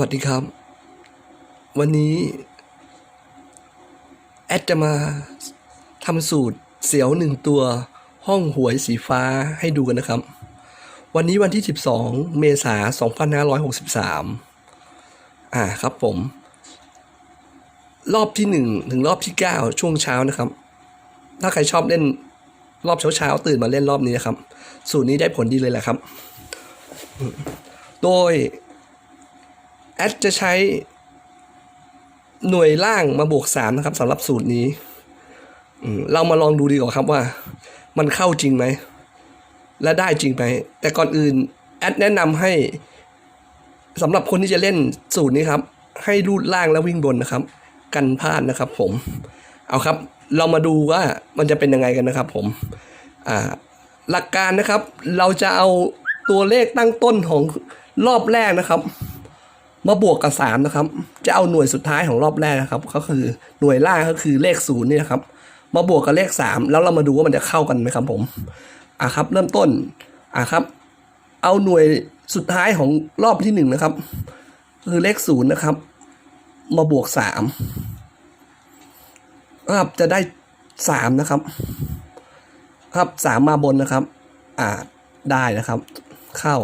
วัสดีครับ วันนี้แอดจะมาทำสูตรเสียวหนึ่งตัวห้องหวยสีฟ้าให้ดูกันนะครับ วันนี้วันที่ 12 เมษายน2563 อ่าครับผม รอบที่ 1 ถึงรอบที่ 9 ช่วงเช้านะครับ ถ้าใครชอบเล่นรอบเช้าๆตื่นมาเล่นรอบนี้นะครับ สูตรนี้ได้ผลดีเลยแหละครับ โดย อดจะใช้หน่วยล่างมาบวกสามนะครับสำหรับสูตรนี้เรามาลองดูดีกว่าครับว่า มันเข้าจริงไหม และได้จริงไหม แต่ก่อนอื่นแอดแนะนำให้สำหรับคนที่จะเล่นสูตรนี้ครับ ให้รูดล่างแล้ววิ่งบนนะครับ กันพลาดนะครับผม เอาครับ เรามาดูว่ามันจะเป็นยังไงกันนะครับผมอ่าหลักการนะครับ เราจะเอาตัวเลขตั้งต้นของรอบแรกนะครับ มาบวกกับสามนะครับ จะเอาหน่วยสุดท้ายของรอบแรกนะครับ ก็คือหน่วยล่างก็คือเลขศูนย์นี่นะครับ มาบวกกับเลขสามแล้วเรามาดูว่ามันจะเข้ากันไหมครับผมอะครับ เริ่มต้นอะครับ เอาหน่วยสุดท้ายของรอบที่หนึ่งนะครับคือเลขศูนย์นะครับ มาบวกสามครับจะได้สามนะครับ ครับสามมาบนนะครับ อ่าได้นะครับ เข้า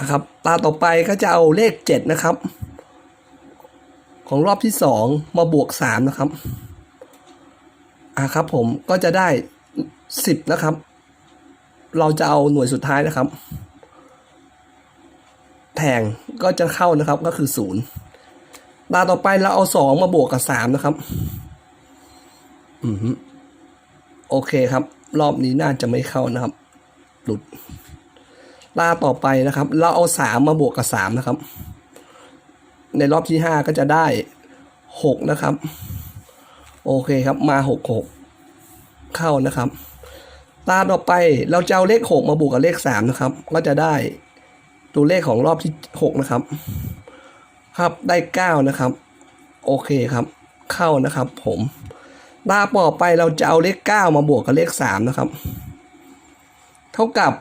นะครับ ตาต่อไปก็จะเอาเลขเจ็ดนะครับ ของรอบที่สองมาบวกสามนะครับอ่าครับผมก็จะได้สิบนะครับ เราจะเอาหน่วยสุดท้ายนะครับ แทงก็จะเข้านะครับก็คือศูนย์ตาต่อไปเราเอาสองมาบวกกับสามนะครับ อืมโอเคครับ รอบนี้น่าจะไม่เข้านะครับ หลุด ตาต่อไปนะครับ เราเอาสามมาบวกกับสามนะครับ ในรอบที่ห้าก็จะได้หกนะครับ โอเคครับมาหกหกเข้านะครับ ตาต่อไปเราจะเอาเลขหกมาบวกกับเลขสามนะครับ ก็จะได้ตัวเลขของรอบที่หกนะครับ ครับได้เก้านะครับ โอเคครับ เข้านะครับ ผมตาต่อไปเราจะเอาเลขเก้ามาบวกกับเลขสามนะครับ เท่ากับ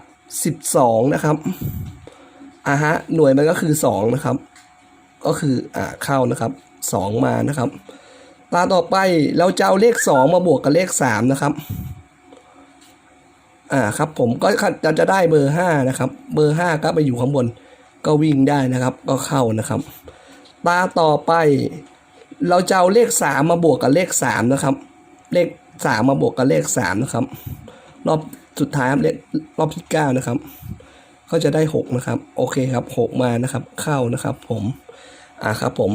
สิบสองนะครับอ่าฮะหน่วยมันก็คือสองนะครับ ก็คืออ่าเข้านะครับสองมานะครับตาต่อไปเราจะเอาเลขสองมาบวกกับเลขสามนะครับอ่าครับผมก็จะจะได้เบอร์ห้านะครับ เบอร์ห้าก็ไปอยู่ข้างบนก็วิ่งได้นะครับ ก็เข้านะครับ ตาต่อไป เราจะเอาเลขสามมาบวกกับเลขสามนะครับ เลขสามมาบวกกับเลขสามนะครับ รอบสุดท้ายครับเลขรอบที่เก้านะครับ ก็จะได้หกนะครับ โอเคครับหกมานะครับ เข้านะครับ ผมอ่าครับ ผม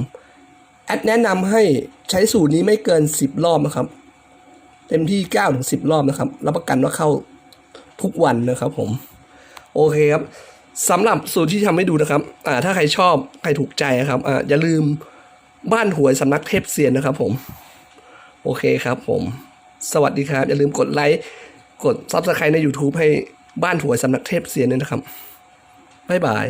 แอดแนะนำให้ใช้สูตรนี้ไม่เกินสิบรอบนะครับ เต็มที่เก้าถึงสิบรอบนะครับรับประกันว่าเข้าทุกวันนะครับ ผม โอเคครับสำหรับสูตรที่ทำให้ดูนะครับ อ่า ถ้าใครชอบ ใครถูกใจนะครับ อ่า อย่าลืมบ้านหวยสำนักเทพเซียนนะครับผม โอเคครับผม สวัสดีครับ อย่าลืมกดไลค์ กดซับสไครต์ใน YouTube ให้บ้านหวยสำนักเทพเซียนด้วยนะครับ บ๊ายบาย